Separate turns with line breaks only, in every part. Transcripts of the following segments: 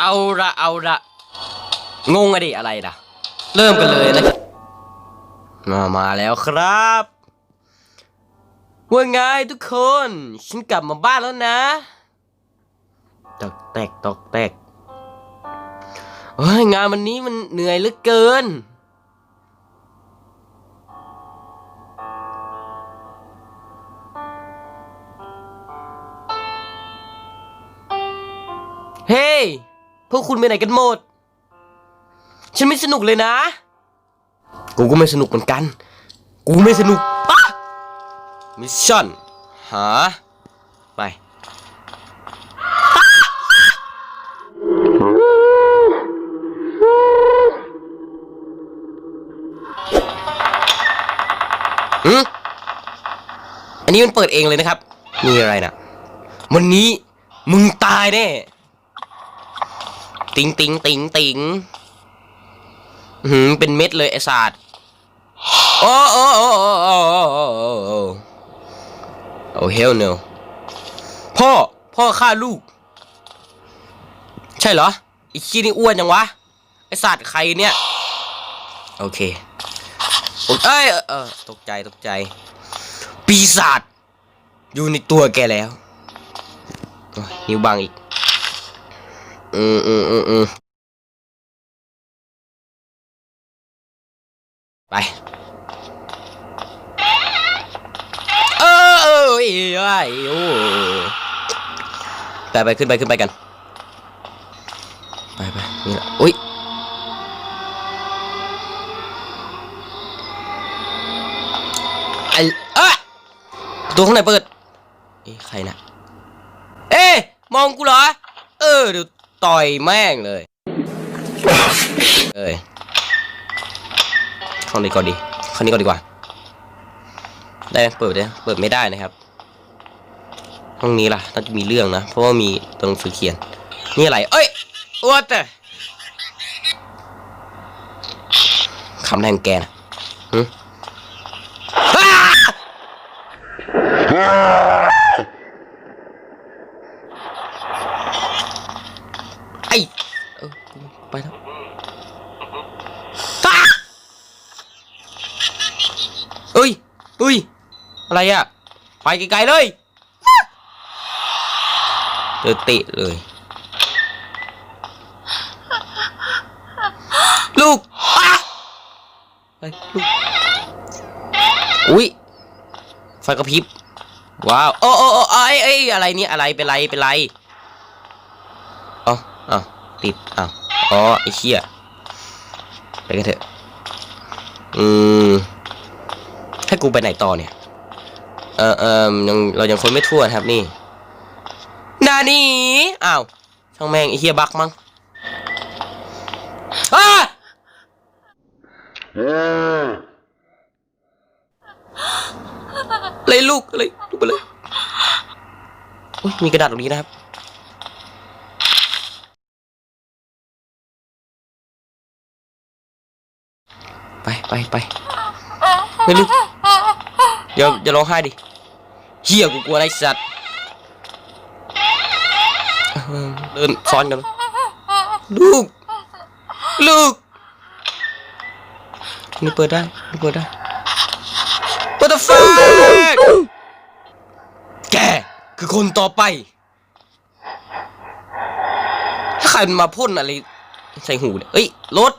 เอาละเอาละงงอะดิอะไรนะเริ่มกันเลยนะมามาแล้วครับว่าไงทุกคน ฉันกลับมาบ้านแล้วนะตอกแตกตอกแตกเฮ้ยงานวันนี้มันเหนื่อยเหลือเกิน เฮ้ย พวกคุณไปไหนกันหมด ฉันไม่สนุกเลยนะ กูก็ไม่สนุกเหมือนกัน กูไม่สนุกปะมิชชั่น หา ไปหืมอันนี้มันเปิดเองเลยนะครับ มีอะไรนะวันนี้มึงตายแน่ ติงติงติงติงหืมเป็นเม็ดเลยไอศาสตร์โอ้โอ้โอ้โอ้โอ้โอ้โอ้เฮลเนลพ่อ พ่อฆ่าลูก ใช่เหรอไอ้ขี้นี่อ้วนจังวะ ไอ้ศาสตร์ใครเนี่ย โอเคเอ้ยเออตกใจตกใจ ปีศาจอยู่ในตัวแกแล้ว นิ้วบางอีก อืมอืมอืมอืมไป เออเออเอ้อยโอ้ไปไปขึ้นไปขึ้นไปกัน ไปไปนี่ละอุ้ยไอ้เอ้ยประตัวข้างในเปิดเอ้ใครนะเอ๊ะมองกูเหรอ เออเดี๋ยว ต่อยแม่งเลยเอ้ยห้องนี้ก่อนดีห้องนี้ก่อนดีกว่า ได้ไหมเปิดได้เปิดไม่ได้นะครับ ห้องนี้ล่ะน่าจะมีเรื่องนะ เพราะว่ามีตัวหนังสือเขียน นี่อะไร เอ้ยอ้วดแต่คำแรงแกนะหึอ้า ไอ้เออกูไปแล้วตาเอ้ยเอ้ย อะไรอะไปไกลๆเลยเจอเตะเลย ลูกอะไปลูกอุ้ยไฟกระพริบว้าวโอ้โอ้โอ้ไอ้ไอ้ยอะไรเนี่ยอะไรเป็นไรเป็นไรอ๋ออ้าติดอ้าวอ๋อไอ้เชี่ยไปกันเถอะอืมให้กูไปไหนต่อเนี่ย เออเออยังเรายังคนไม่ทั่วครับนี่นานีอ้าวช่างแม่งไอเฮียบักมั้งอ้าเลยลูกเลยลูกไปเลยอุ้ยมีกระดาษตรงนี้นะครับไปไปไปไม่ลูกอย่าอย่าร้องไห้ดิ เฮียกูกลัวอะไรสัตว์เดินซ้อนกันลูก ลูกนี่เปิดได้นี่เปิดได้ What the fuck แกคือคนต่อไป ถ้าใครมาพ่นอะไร ใส่หูเนี่ยเอ้ยรถ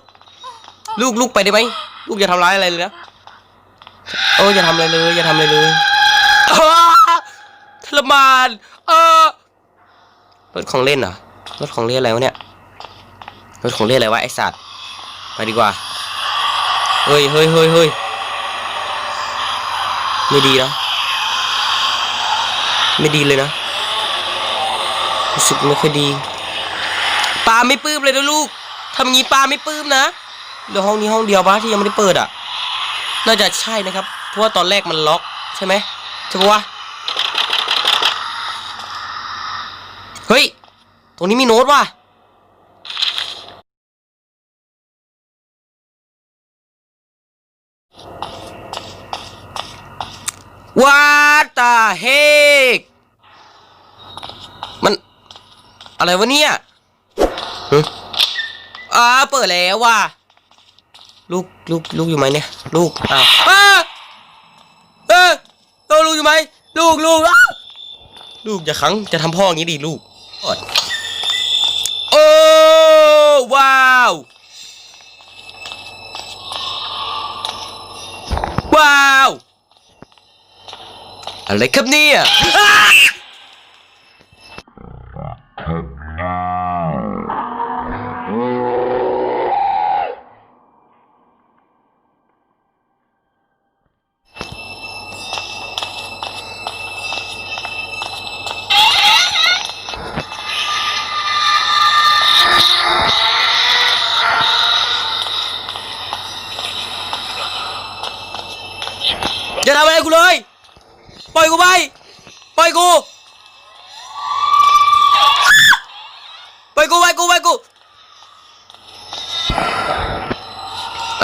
ลูกลูกไปได้ไหมลูกอย่าทำร้ายอะไรเลยนะเอออย่าทำอะไรเลย อย่าทำอะไรเลย รมานเออรถของเล่นเหรอรถของเล่นอะไรวะเนี่ยรถของเล่นอะไรวะไอสัตว์ไปดีกว่าเฮ้ยเฮ้ยเฮ้ยเฮ้ยไม่ดีนะไม่ดีเลยนะรู้สึกไม่ค่อยดีปาไม่ปลื้มเลยนะลูกทำงี้ปาไม่ปลื้มนะเหลือห้องนี้ห้องเดียวปะที่ยังไม่ได้เปิดอะ น่าจะใช่นะครับ เพราะว่าตอนแรกมันล็อกใช่ไหมใช่ปะวะ เฮ้ย ตรงนี้มีโน้ตว่ะ What the heck มัน อะไรวะเนี่ยหึอ่าเปิดแล้วว่ะ ลูกลูกลูกอยู่ไหมเนี่ย ลูก อ้าวอ้าเออเออลูกอยู่ไหม ลูกลูกอ้าลูกอย่าขัง จะทำพ่ออย่างนี้ดิลูกอด โอ้ว้าว ว้าว อะไรครับเนี่ย อย่าทำอะไรกูเลย ปล่อยกูไป ปล่อยกู ปล่อยกูไปกูไปกู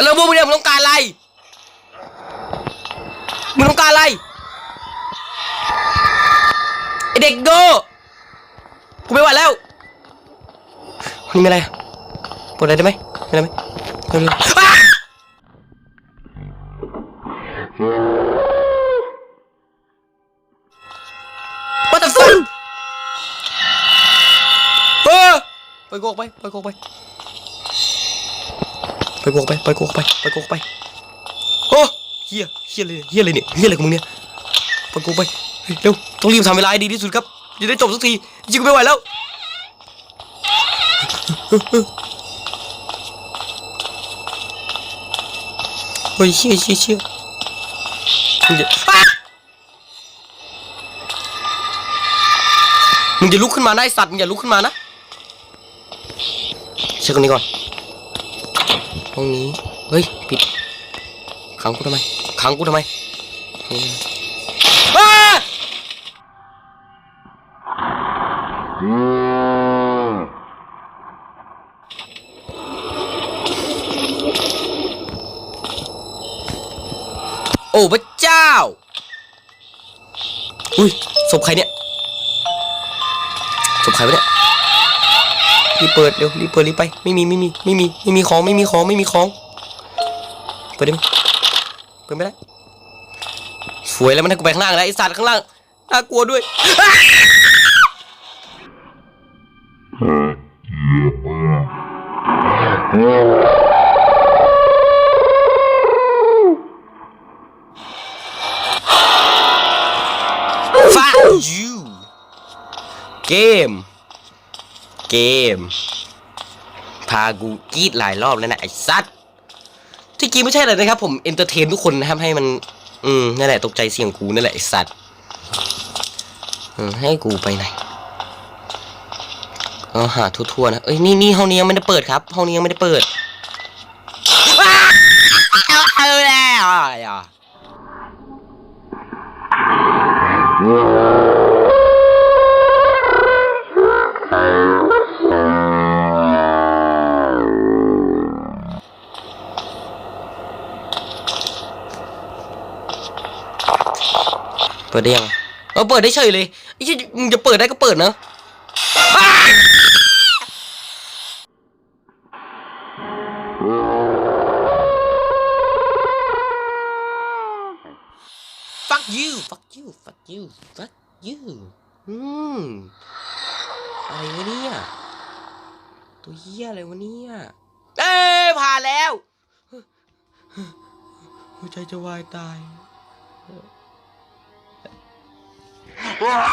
แล้วพวกมึงเนี่ยมึงต้องการอะไร มึงต้องการอะไรไอเด็กโง่กูไม่ไหวแล้วนี่ไม่อะไรปวดอะไรได้ไหมไม่ได้ไหมเร็ว ไปโกกไปไปโกกไปไปโกกไปไปโกกไปไปโกกไปโอ้เฮียเฮียเลยเฮียเลยเนี่ยเฮียอะไรของมึงเนี่ยไปโกกไปเร็วต้องรีบทำเวลาให้ดีที่สุดครับจะได้จบสักทีจริงไม่ไหวแล้วเฮ้ยเชี่ยเชี่ยเชี่ยมึงจะมึงอย่าลุกขึ้นมานะไอสัตว์มึงอย่าลุกขึ้นมานะ ช็คตรงนี้ก่อนห้องนี้เฮ้ยปิดขังกูทำไมขังกูทำไมมาโอ้พระเจ้า อุ้ยศพใครเนี่ยศพใครวะเนี่ย รีบเปิดเร็วรีบเปิดรีบไปไม่มีไม่มีไม่มีไม่มีของไม่มีของไม่มีของ เปิดได้ไหมเปิดไม่ได้สวยแล้วมันให้กูไปข้างล่างแล้วไอสัตว์ข้างล่างน่ากลัวด้วยอ้าฟายูเกม เกม พากูกรีดหลายรอบแล้วนะไอ้สัตว์ที่จริงไม่ใช่เลยนะครับผมเอนเตอร์เทนทุกคนนะครับให้มัน อืมนั่นแหละตกใจเสียงกูนั่นแหละไอ้สัตว์อืมให้กูไปไหนเอาหาทั่วๆนะเอ้ยนี่นี่ห้องนี้ยังไม่ได้เปิดครับห้องนี้ยังไม่ได้เปิดอ้าวเอาแล้วอะ ปิดได้ยังเออเปิดได้เฉยเลยไอ้เหี้ยมึงจะเปิดได้ก็เปิดนะอ้า fuck you fuck you fuck you fuck you อืมอะไรวะเนี่ยตัวเหี้ยอะไรวะเนี่ยเอ้ยผ่านแล้วหัวใจจะวายตาย 哇